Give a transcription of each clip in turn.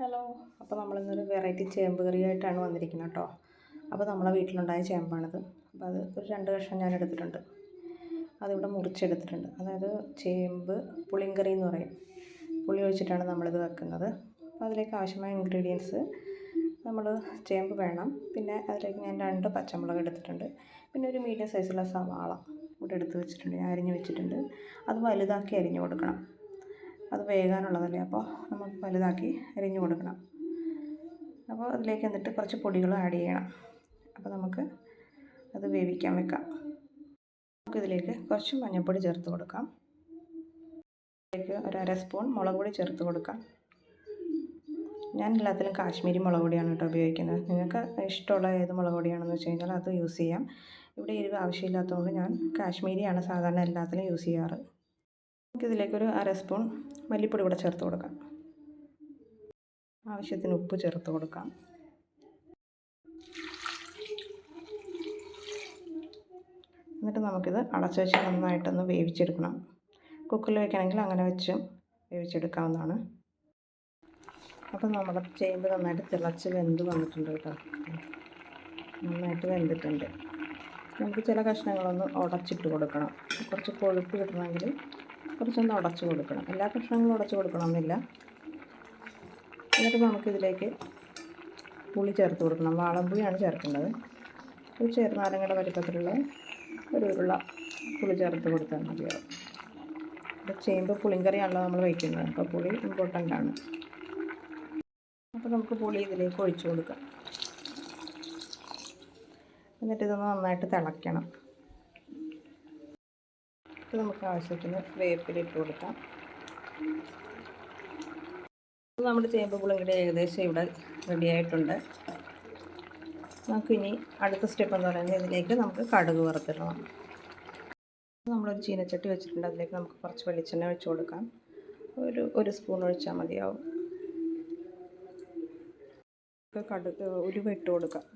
Hello അപ്പോൾ നമ്മളിന്നൊരു variety ചേമ്പ് കറിയായിട്ടാണ് വന്നിരിക്കുന്നത് കേട്ടോ അപ്പോൾ നമ്മളെ വീട്ടിലുണ്ടായ ചേമ്പാണിത്. അപ്പോൾ അത് ഒരു രണ്ട് കഷ്ണം ഞാൻ എടുത്തിട്ടുണ്ട്. അതിവിടെ മുറിച്ചെടുത്തിട്ടുണ്ട്. അതായത് ചേമ്പ് പുളിങ്കറി എന്ന് പറയും. പുളി ഒഴിച്ചിട്ടാണ് നമ്മളിത് വെക്കുന്നത്. അപ്പോൾ അതിലേക്ക് ആവശ്യമായ ഇൻഗ്രീഡിയൻസ് നമ്മൾ ചേമ്പ് വേണം. പിന്നെ അതിലേക്ക് ഞാൻ രണ്ട് പച്ചമുളക് എടുത്തിട്ടുണ്ട്. പിന്നെ ഒരു മീഡിയം സൈസുള്ള സവാള ഇവിടെ എടുത്ത് വെച്ചിട്ടുണ്ട്. ഞാൻ അരിഞ്ഞ് വെച്ചിട്ടുണ്ട്. അത് വലുതാക്കി അരിഞ്ഞ് കൊടുക്കണം. അത് വേകാനുള്ളതല്ലേ? അപ്പോൾ നമുക്ക് വലുതാക്കി അരിഞ്ഞു കൊടുക്കണം. അപ്പോൾ അതിലേക്ക് എന്നിട്ട് കുറച്ച് പൊടികൾ ആഡ് ചെയ്യണം. അപ്പോൾ നമുക്ക് അത് വേവിക്കാൻ വെക്കാം. നമുക്കിതിലേക്ക് കുറച്ച് മഞ്ഞൾപ്പൊടി ചേർത്ത് കൊടുക്കാം. ഇതിലേക്ക് ഒരു അര സ്പൂൺ മുളക് പൊടി ചേർത്ത് കൊടുക്കാം. ഞാൻ എല്ലാത്തിലും കാശ്മീരി മുളക് പൊടിയാണ് കേട്ടോ ഉപയോഗിക്കുന്നത്. നിങ്ങൾക്ക് ഇഷ്ടമുള്ള ഏത് മുളക് പൊടിയാണെന്ന് വെച്ച് കഴിഞ്ഞാൽ അത് യൂസ് ചെയ്യാം. ഇവിടെ എരിവ് ആവശ്യമില്ലാത്തതുകൊണ്ട് ഞാൻ കാശ്മീരിയാണ് സാധാരണ എല്ലാത്തിലും യൂസ് ചെയ്യാറ്. നമുക്കിതിലേക്കൊരു അര സ്പൂൺ മല്ലിപ്പൊടി കൂടെ ചേർത്ത് കൊടുക്കാം. ആവശ്യത്തിന് ഉപ്പ് ചേർത്ത് കൊടുക്കാം. എന്നിട്ട് നമുക്കിത് അടച്ചു വെച്ച് നന്നായിട്ടൊന്ന് വേവിച്ചെടുക്കണം. കുക്കറിൽ വെക്കണമെങ്കിൽ അങ്ങനെ വെച്ച് വേവിച്ചെടുക്കാവുന്നതാണ്. അപ്പം നമ്മുടെ ചേമ്പ് നന്നായിട്ട് തിളച്ച് വെന്ത് വന്നിട്ടുണ്ട് കേട്ടോ. നന്നായിട്ട് വെന്തിട്ടുണ്ട്. നമുക്ക് ചില കഷ്ണങ്ങളൊന്ന് ഉടച്ചിട്ട് കൊടുക്കണം. കുറച്ച് കൊഴുപ്പ് കിട്ടണമെങ്കിൽ കുറച്ചൊന്ന് ഉടച്ചു കൊടുക്കണം. എല്ലാ കഷ്ണങ്ങളും ഉടച്ചു കൊടുക്കണമെന്നില്ല. എന്നിട്ട് നമുക്കിതിലേക്ക് പുളി ചേർത്ത് കൊടുക്കണം. വാളംപുളിയാണ് ചേർക്കേണ്ടത്. ഒരു ചെറുനാരങ്ങയുടെ വലിപ്പത്തിലുള്ള ഒരു ഉരുള പുളി ചേർത്ത് കൊടുത്താൽ മതിയാവും. ഇപ്പോൾ ചേമ്പ് പുളിങ്കറിയാണല്ലോ നമ്മൾ വയ്ക്കുന്നത്. അപ്പോൾ പുളി ഇമ്പോർട്ടന്റ് ആണ്. അപ്പോൾ നമുക്ക് പുളി ഇതിലേക്ക് ഒഴിച്ചു കൊടുക്കാം. എന്നിട്ട് ഇതൊന്ന് നന്നായിട്ട് തിളയ്ക്കണം. ഇത് നമുക്ക് ആവശ്യത്തിന് വേപ്പിലിട്ട് കൊടുക്കാം. നമ്മുടെ ചേമ്പ് പുളിങ്കടി ഏകദേശം ഇവിടെ റെഡി ആയിട്ടുണ്ട്. നമുക്കിനി അടുത്ത സ്റ്റെപ്പ് എന്ന് പറയുന്നത് ഇതിലേക്ക് നമുക്ക് കടുക് വറുത്തിടണം. നമ്മളൊരു ചീനച്ചട്ടി വെച്ചിട്ടുണ്ട്. അതിലേക്ക് നമുക്ക് കുറച്ച് വെളിച്ചെണ്ണ ഒഴിച്ച് കൊടുക്കാം. ഒരു ഒരു സ്പൂൺ ഒഴിച്ചാൽ മതിയാവും. കടുക് ഉരുവ ഇട്ട് കൊടുക്കാം.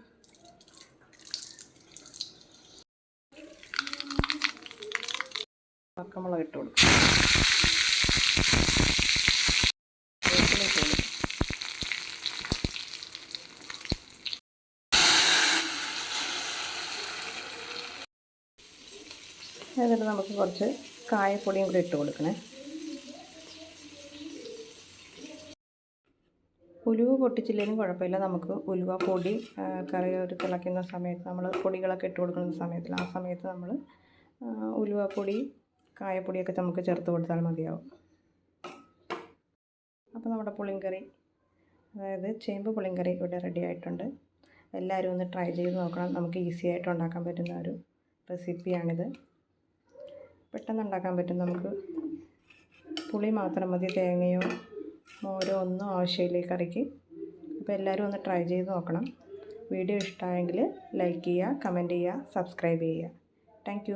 പക്കമുളക് ഇട്ട് കൊടുക്കും. എന്നിട്ട് നമുക്ക് കുറച്ച് കായപ്പൊടിയും കൂടി ഇട്ട് കൊടുക്കണേ. ഉലുവ പൊട്ടിച്ചില്ലെങ്കിലും കുഴപ്പമില്ല. നമുക്ക് ഉലുവ പൊടി കറി ഒരു തിളയ്ക്കുന്ന സമയത്ത് നമ്മൾ പൊടികളൊക്കെ ഇട്ട് കൊടുക്കുന്ന സമയത്തിൽ ആ സമയത്ത് നമ്മൾ ഉലുവ പൊടി കായപ്പൊടിയൊക്കെ നമുക്ക് ചേർത്ത് കൊടുത്താൽ മതിയാവും. അപ്പോൾ നമ്മുടെ പുളിങ്കറി അതായത് ചേമ്പ് പുളിങ്കറി ഇവിടെ റെഡി ആയിട്ടുണ്ട്. എല്ലാവരും ഒന്ന് ട്രൈ ചെയ്ത് നോക്കണം. നമുക്ക് ഈസി ആയിട്ട് ഉണ്ടാക്കാൻ പറ്റുന്ന ഒരു റെസിപ്പിയാണിത് പെട്ടെന്ന് ഉണ്ടാക്കാൻ പറ്റും. നമുക്ക് പുളി മാത്രം മതി തേങ്ങയോ മോരോ ഒന്നും ആവശ്യമില്ല ഈ കറിക്ക്. അപ്പോൾ എല്ലാവരും ഒന്ന് ട്രൈ ചെയ്ത് നോക്കണം. വീഡിയോ ഇഷ്ടമായെങ്കിൽ ലൈക്ക് ചെയ്യുക കമന്റ് ചെയ്യുക സബ്സ്ക്രൈബ് ചെയ്യുക. താങ്ക്